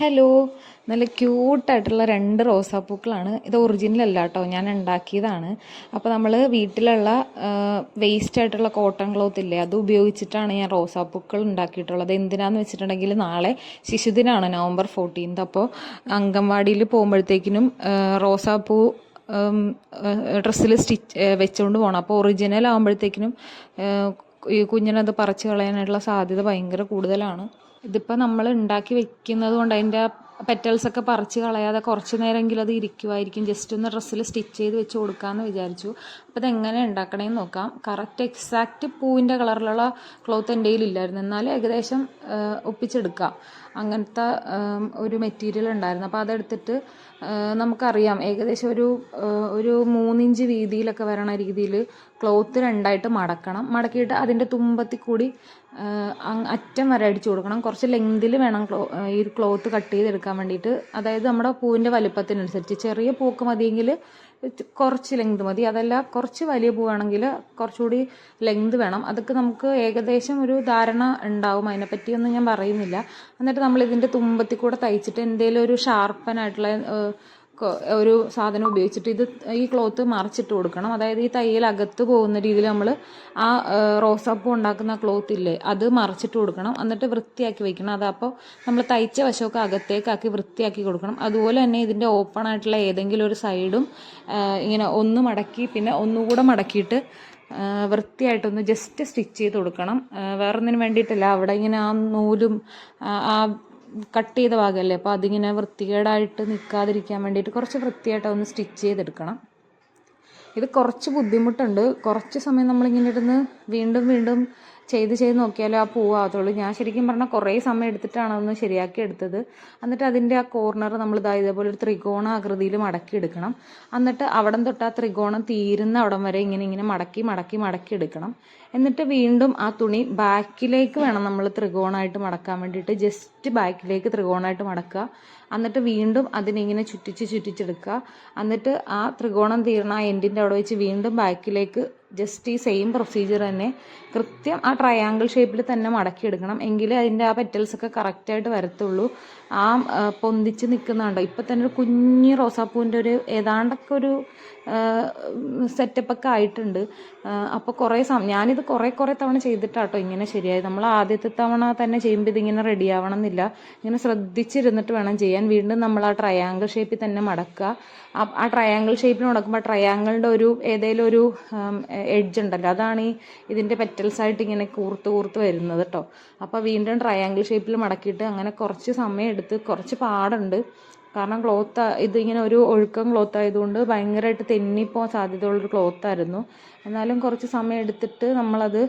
Hello നല്ല ക്യൂട്ടായിട്ടുള്ള രണ്ട് റോസാപ്പൂക്കളാണ്. ഇത് ഒറിജിനൽ അല്ല കേട്ടോ ഞാൻ ഉണ്ടാക്കിയതാണ്. അപ്പോൾ നമ്മൾ വീട്ടിലുള്ള വേസ്റ്റ് ആയിട്ടുള്ള കോട്ടൺ ക്ലോത്ത് ഇല്ലേ അത് ഉപയോഗിച്ചിട്ടാണ് ഞാൻ റോസാപ്പൂക്കൾ ഉണ്ടാക്കിയിട്ടുള്ളത്. എന്തിനാന്ന് വെച്ചിട്ടുണ്ടെങ്കിൽ നാളെ ശിശുദിനാണ് നവംബർ ഫോർട്ടീൻത് അപ്പോൾ അംഗൻവാടിയിൽ പോകുമ്പോഴത്തേക്കിനും റോസാപ്പൂ ഡ്രസ്സിൽ സ്റ്റിച്ച് വെച്ചുകൊണ്ട് പോകണം അപ്പോൾ ഒറിജിനൽ ആകുമ്പോഴത്തേക്കിനും കുഞ്ഞിനത് പറിച്ചു കളയാനായിട്ടുള്ള സാധ്യത ഭയങ്കര കൂടുതലാണ്. ഇതിപ്പോൾ നമ്മൾ ഉണ്ടാക്കി വെക്കുന്നത് കൊണ്ട് അതിന്റെ പെറ്റൽസ് ഒക്കെ പറിച്ച് കളയാതെ കുറച്ച് നേരമെങ്കിലും അത് ഇരിക്കുമായിരിക്കും ജസ്റ്റ് ഒന്ന് ഡ്രസ്സിൽ സ്റ്റിച്ച് ചെയ്ത് വെച്ച് കൊടുക്കാമെന്ന് വിചാരിച്ചു. അപ്പോൾ ഇതെങ്ങനെ ഉണ്ടാക്കണമെന്ന് നോക്കാം. കറക്റ്റ് എക്സാക്റ്റ് പൂവിന്റെ കളറിലുള്ള ക്ലോത്ത് എന്റെ കയ്യിലില്ലായിരുന്നു. എന്നാലും ഏകദേശം ഒപ്പിച്ചെടുക്കാം. അങ്ങനത്തെ ഒരു മെറ്റീരിയൽ ഉണ്ടായിരുന്നു. അപ്പോൾ അതെടുത്തിട്ട് നമുക്കറിയാം. ഏകദേശം ഒരു ഒരു മൂന്നിഞ്ച് വീതിയിലൊക്കെ വരണ രീതിയിൽ ക്ലോത്ത് രണ്ടായിട്ട് മടക്കണം. മടക്കിയിട്ട് അതിന്റെ തുമ്പത്തിൽ കൂടി അറ്റം വരെ അടിച്ചു കൊടുക്കണം. കുറച്ച് ലെങ്തിൽ വേണം ക്ലോ ഈ ക്ലോത്ത് കട്ട് ചെയ്തെടുക്കാൻ വേണ്ടിയിട്ട്. അതായത് നമ്മുടെ പൂവിന്റെ വലിപ്പത്തിനനുസരിച്ച് ചെറിയ പൂക്ക് മതിയെങ്കിൽ കുറച്ച് ലെങ്ത് മതി. അതല്ല കുറച്ച് വലിയ പൂവാണെങ്കിൽ കുറച്ചുകൂടി ലെങ്ത് വേണം. അതൊക്കെ നമുക്ക് ഏകദേശം ഒരു ധാരണ ഉണ്ടാവും. അതിനെപ്പറ്റിയൊന്നും ഞാൻ പറയുന്നില്ല. എന്നിട്ട് നമ്മൾ ഇതിന്റെ തുമ്പത്തിൽ കൂടെ തയ്ച്ചിട്ട് എന്തെങ്കിലും ഒരു ഷാർപ്പനായിട്ടുള്ള ഒരു സാധനം ഉപയോഗിച്ചിട്ട് ഇത് ഈ ക്ലോത്ത് മറിച്ചിട്ട് കൊടുക്കണം. അതായത് ഈ തയ്യൽ അകത്ത് പോകുന്ന രീതിയിൽ നമ്മൾ ആ റോസാപ്പൂ ഉണ്ടാക്കുന്ന ക്ലോത്ത് ഇല്ലേ അത് മറിച്ചിട്ട് കൊടുക്കണം. എന്നിട്ട് വൃത്തിയാക്കി വെക്കണം. അതപ്പോൾ നമ്മൾ തയ്ച്ച വശമൊക്കെ അകത്തേക്കാക്കി വൃത്തിയാക്കി കൊടുക്കണം. അതുപോലെ തന്നെ ഇതിന്റെ ഓപ്പൺ ആയിട്ടുള്ള ഏതെങ്കിലും ഒരു സൈഡും ഇങ്ങനെ ഒന്ന് മടക്കി പിന്നെ ഒന്നുകൂടെ മടക്കിയിട്ട് വൃത്തിയായിട്ടൊന്ന് ജസ്റ്റ് സ്റ്റിച്ച് ചെയ്ത് കൊടുക്കണം. വേറൊന്നിനും വേണ്ടിയിട്ടല്ല. അവിടെ ഇങ്ങനെ ആ നൂലും ആ കട്ട് ചെയ്ത ഭാഗമല്ലേ അപ്പോൾ അതിങ്ങനെ വൃത്തികേടായിട്ട് നിൽക്കാതിരിക്കാൻ വേണ്ടിയിട്ട് കുറച്ച് വൃത്തിയായിട്ട് ഒന്ന് സ്റ്റിച്ച് ചെയ്തെടുക്കണം. ഇത് കുറച്ച് ബുദ്ധിമുട്ടുണ്ട്. കുറച്ച് സമയം നമ്മളിങ്ങനെ ഇരുന്ന് വീണ്ടും വീണ്ടും ചെയ്ത് ചെയ്ത് നോക്കിയാലേ ആ പൂവാകത്തുള്ളൂ ഞാൻ ശരിക്കും പറഞ്ഞാൽ കുറേ സമയം എടുത്തിട്ടാണ് അതൊന്ന് ശരിയാക്കി എടുത്തത്. എന്നിട്ട് അതിന്റെ ആ കോർണർ നമ്മൾ ഇതാ ഇതേപോലെ ഒരു ത്രികോണ ആകൃതിയിൽ മടക്കി എടുക്കണം. എന്നിട്ട് അവിടം തൊട്ട് ആ ത്രികോണം തീരുന്ന അവിടം വരെ ഇങ്ങനെ ഇങ്ങനെ മടക്കി മടക്കി മടക്കി എടുക്കണം. എന്നിട്ട് വീണ്ടും ആ തുണി ബാക്കിലേക്ക് വേണം നമ്മൾ ത്രികോണമായിട്ട് മടക്കാൻ വേണ്ടിയിട്ട്. ജസ്റ്റ് ബാക്കിലേക്ക് ത്രികോണമായിട്ട് മടക്കുക. എന്നിട്ട് വീണ്ടും അതിനിങ്ങനെ ചുറ്റിച്ച് ചുറ്റിച്ചെടുക്കുക. എന്നിട്ട് ആ ത്രികോണം തീർന്ന ആ എൻഡിന്റെ അവിടെ വെച്ച് വീണ്ടും ബാക്കിലേക്ക് ജസ്റ്റ് ഈ സെയിം പ്രൊസീജിയർ തന്നെ. കൃത്യം ആ ട്രയാങ്കിൾ ഷേപ്പിൽ തന്നെ മടക്കിയെടുക്കണം എങ്കിലേ അതിന്റെ ആ പെറ്റൽസ് ഒക്കെ കറക്റ്റായിട്ട് വരത്തുള്ളൂ. ആ പൊന്തിച്ച് നിൽക്കുന്നുണ്ടോ ഇപ്പം തന്നെ ഒരു കുഞ്ഞ് റോസാപ്പൂവിന്റെ ഒരു ഏതാണ്ടൊക്കെ ഒരു സെറ്റപ്പൊക്കെ ആയിട്ടുണ്ട്. അപ്പോൾ കുറേ സമയം ഞാനിത് കുറേ കുറേ തവണ ചെയ്തിട്ടാട്ടോ ഇങ്ങനെ ശരിയായി നമ്മൾ ആദ്യത്തെ തവണ തന്നെ ചെയ്യുമ്പോൾ ഇതിങ്ങനെ റെഡി ആവണം എന്നില്ല ഇങ്ങനെ ശ്രദ്ധിച്ചിരുന്നിട്ട് വേണം ചെയ്യാൻ. വീണ്ടും നമ്മൾ ആ ട്രയാങ്കിൾ ഷേപ്പിൽ തന്നെ മടക്കുക. ആ ട്രയാങ്കിൾ ഷേപ്പിൽ മടക്കുമ്പോൾ ട്രയാങ്കിളിന്റെ ഒരു ഏതെങ്കിലും ഒരു എഡ്ജ് ഉണ്ടല്ലോ. അതാണ് ഈ ഇതിന്റെ പെറ്റൽസായിട്ട് ഇങ്ങനെ കൂർത്ത് കൂർത്ത് വരുന്നത് കേട്ടോ അപ്പോൾ വീണ്ടും ട്രയാങ്കിൾ ഷേപ്പിൽ മടക്കിയിട്ട് അങ്ങനെ കുറച്ച് സമയം എടുത്ത് കുറച്ച് പാടുണ്ട്. കാരണം ക്ലോത്ത് ഇതിങ്ങനെ ഒരു ഒഴുക്കം ക്ലോത്ത് ആയതുകൊണ്ട് ഭയങ്കരമായിട്ട് തെന്നിപ്പോകാൻ സാധ്യതയുള്ളൊരു ക്ലോത്തായിരുന്നു എന്നാലും കുറച്ച് സമയം എടുത്തിട്ട് നമ്മളത്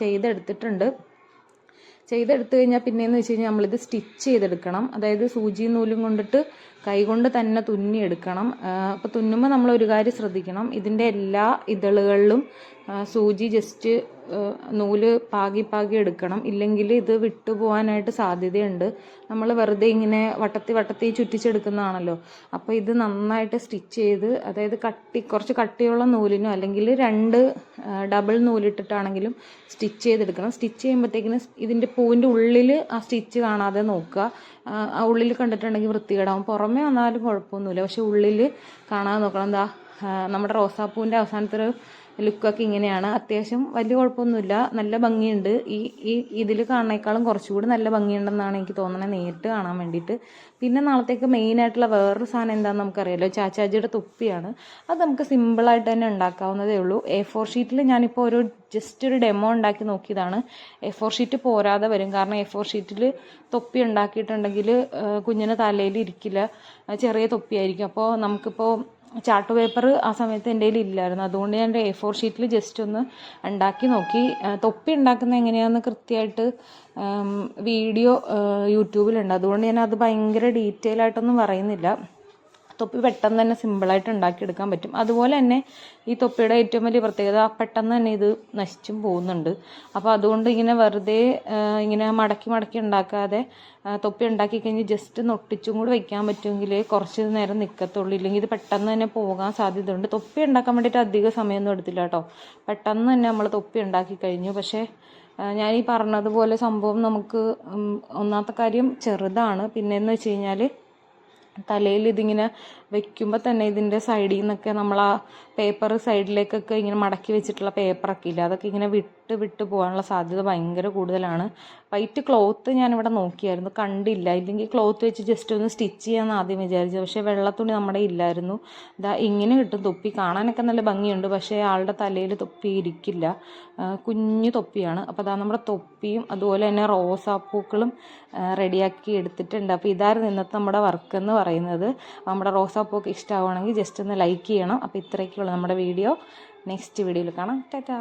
ചെയ്തെടുത്തിട്ടുണ്ട്. ചെയ്തെടുത്തു കഴിഞ്ഞാൽ പിന്നെയെന്ന് വെച്ച് കഴിഞ്ഞാൽ നമ്മളിത് സ്റ്റിച്ച് ചെയ്തെടുക്കണം. അതായത് സൂചി നൂലും കൊണ്ടിട്ട് കൈകൊണ്ട് തന്നെ തുന്നിയെടുക്കണം. അപ്പോൾ തുന്നുമ്പോൾ നമ്മൾ ഒരു കാര്യം ശ്രദ്ധിക്കണം. ഇതിന്റെ എല്ലാ ഇതളുകളിലും സൂചി ജസ്റ്റ് നൂൽ പാകി പാകി എടുക്കണം. ഇല്ലെങ്കിൽ ഇത് വിട്ടുപോകാനായിട്ട് സാധ്യതയുണ്ട്. നമ്മൾ വെറുതെ ഇങ്ങനെ വട്ടത്തി വട്ടത്തി ചുറ്റിച്ചെടുക്കുന്നതാണല്ലോ. അപ്പോൾ ഇത് നന്നായിട്ട് സ്റ്റിച്ച് ചെയ്ത് അതായത് കട്ടി കുറച്ച് കട്ടിയുള്ള നൂലിനോ അല്ലെങ്കിൽ രണ്ട് ഡബിൾ നൂലിട്ടിട്ടാണെങ്കിലും സ്റ്റിച്ച് ചെയ്തെടുക്കണം. സ്റ്റിച്ച് ചെയ്യുമ്പോഴത്തേക്കിന് ഇതിന്റെ പൂവിന്റെ ഉള്ളിൽ ആ സ്റ്റിച്ച് കാണാതെ നോക്കുക. ആ ഉള്ളിൽ കണ്ടിട്ടുണ്ടെങ്കിൽ വൃത്തികേടാവും. പുറമേ വന്നാലും കുഴപ്പമൊന്നുമില്ല. പക്ഷെ ഉള്ളിൽ കാണാതെ നോക്കണം. എന്താ നമ്മുടെ റോസാപ്പൂവിന്റെ അവസാനത്തെ ഒരു ലുക്കൊക്കെ ഇങ്ങനെയാണ്. അത്യാവശ്യം വലിയ കുഴപ്പമൊന്നുമില്ല. നല്ല ഭംഗിയുണ്ട്. ഈ ഈ ഇതിൽ കാണുന്നേക്കാളും കുറച്ചുകൂടി നല്ല ഭംഗിയുണ്ടെന്നാണ് എനിക്ക് തോന്നുന്നത് നേരിട്ട് കാണാൻ വേണ്ടിയിട്ട്. പിന്നെ നാളത്തേക്ക് മെയിനായിട്ടുള്ള വേറൊരു സാധനം എന്താണെന്ന് നമുക്കറിയാലോ. ചാച്ചാജിയുടെ തൊപ്പിയാണ്. അത് നമുക്ക് സിമ്പിളായിട്ട് തന്നെ ഉണ്ടാക്കാവുന്നതേ ഉള്ളൂ. എ ഫോർ ഷീറ്റിൽ ഞാനിപ്പോൾ ഒരു ജസ്റ്റ് ഒരു ഡെമോ ഉണ്ടാക്കി നോക്കിയതാണ്. എ ഫോർ ഷീറ്റ് പോരാതെ വരും. കാരണം എ ഫോർ ഷീറ്റിൽ തൊപ്പി ഉണ്ടാക്കിയിട്ടുണ്ടെങ്കിൽ കുഞ്ഞിന് തലയിൽ ഇരിക്കില്ല. ചെറിയ തൊപ്പിയായിരിക്കും. അപ്പോൾ നമുക്കിപ്പോൾ ചാർട്ട് പേപ്പർ ആ സമയത്ത് എന്റെ കയ്യിൽ ഇല്ലായിരുന്നു. അതുകൊണ്ട് ഞാൻ എ ഫോർ ഷീറ്റിൽ ജസ്റ്റ് ഒന്ന് ഉണ്ടാക്കി നോക്കി. തൊപ്പി ഉണ്ടാക്കുന്ന എങ്ങനെയാണെന്ന് കൃത്യമായിട്ട് വീഡിയോ യൂട്യൂബിലുണ്ട്. അതുകൊണ്ട് ഞാൻ അത് ഭയങ്കര ഡീറ്റെയിൽ ആയിട്ടൊന്നും പറയുന്നില്ല. തൊപ്പി പെട്ടെന്ന് തന്നെ സിമ്പിളായിട്ട് ഉണ്ടാക്കിയെടുക്കാൻ പറ്റും. അതുപോലെ തന്നെ ഈ തൊപ്പിയുടെ ഏറ്റവും വലിയ പ്രത്യേകത പെട്ടെന്ന് തന്നെ ഇത് നശിച്ചും പോകുന്നുണ്ട്. അപ്പോൾ അതുകൊണ്ട് ഇങ്ങനെ വെറുതെ ഇങ്ങനെ മടക്കി മടക്കി ഉണ്ടാക്കാതെ തൊപ്പി ഉണ്ടാക്കി കഴിഞ്ഞ് ജസ്റ്റ് നൊട്ടിച്ചും കൂടി വെക്കാൻ പറ്റുമെങ്കിൽ കുറച്ച് നേരം നിൽക്കത്തുള്ളൂ ഇല്ലെങ്കിൽ ഇത് പെട്ടെന്ന് തന്നെ പോകാൻ സാധ്യതയുണ്ട്. തൊപ്പി ഉണ്ടാക്കാൻ വേണ്ടിയിട്ട് അധിക സമയമൊന്നും എടുത്തില്ല കേട്ടോ. പെട്ടെന്ന് തന്നെ നമ്മൾ തൊപ്പി ഉണ്ടാക്കി കഴിഞ്ഞു. പക്ഷേ ഞാൻ ഈ പറഞ്ഞതുപോലെ സംഭവം നമുക്ക് ഒന്നാമത്തെ കാര്യം ചെറുതാണ്. പിന്നെന്ന് വെച്ച് കഴിഞ്ഞാൽ തലയിൽ ഇതിങ്ങനെ വെക്കുമ്പോൾ തന്നെ ഇതിന്റെ സൈഡിൽ നിന്നൊക്കെ നമ്മൾ ആ പേപ്പർ സൈഡിലേക്കൊക്കെ ഇങ്ങനെ മടക്കി വെച്ചിട്ടുള്ള പേപ്പറൊക്കെ ഇല്ല? അതൊക്കെ ഇങ്ങനെ വിട്ട് വിട്ട് പോകാനുള്ള സാധ്യത ഭയങ്കര കൂടുതലാണ്. വൈറ്റ് ക്ലോത്ത് ഞാനിവിടെ നോക്കിയായിരുന്നു. കണ്ടില്ല. ഇല്ലെങ്കിൽ ക്ലോത്ത് വെച്ച് ജസ്റ്റ് ഒന്ന് സ്റ്റിച്ച് ചെയ്യാമെന്ന് ആദ്യം വിചാരിച്ചു പക്ഷേ വെള്ളത്തുണി നമ്മുടെ ഇല്ലായിരുന്നു. ഇതാ ഇങ്ങനെ കിട്ടും തൊപ്പി. കാണാനൊക്കെ നല്ല ഭംഗിയുണ്ട്. പക്ഷേ ആളുടെ തലയിൽ തൊപ്പി ഇരിക്കില്ല. കുഞ്ഞു തൊപ്പിയാണ്. അപ്പോൾ അതാ നമ്മുടെ തൊപ്പിയും അതുപോലെ തന്നെ റോസാപ്പൂക്കളും റെഡിയാക്കി എടുത്തിട്ടുണ്ട്. അപ്പോൾ ഇതായിരുന്നു ഇന്നത്തെ നമ്മുടെ വർക്ക് എന്ന് പറയുന്നത്. നമ്മുടെ റോസാപ്പൂക്ക് ഇഷ്ടമാവുകയാണെങ്കിൽ ജസ്റ്റ് ഒന്ന് ലൈക്ക് ചെയ്യണം. അപ്പോൾ നമ്മുടെ വീഡിയോ. നെക്സ്റ്റ് വീഡിയോയിൽ കാണാം. ടാറ്റാ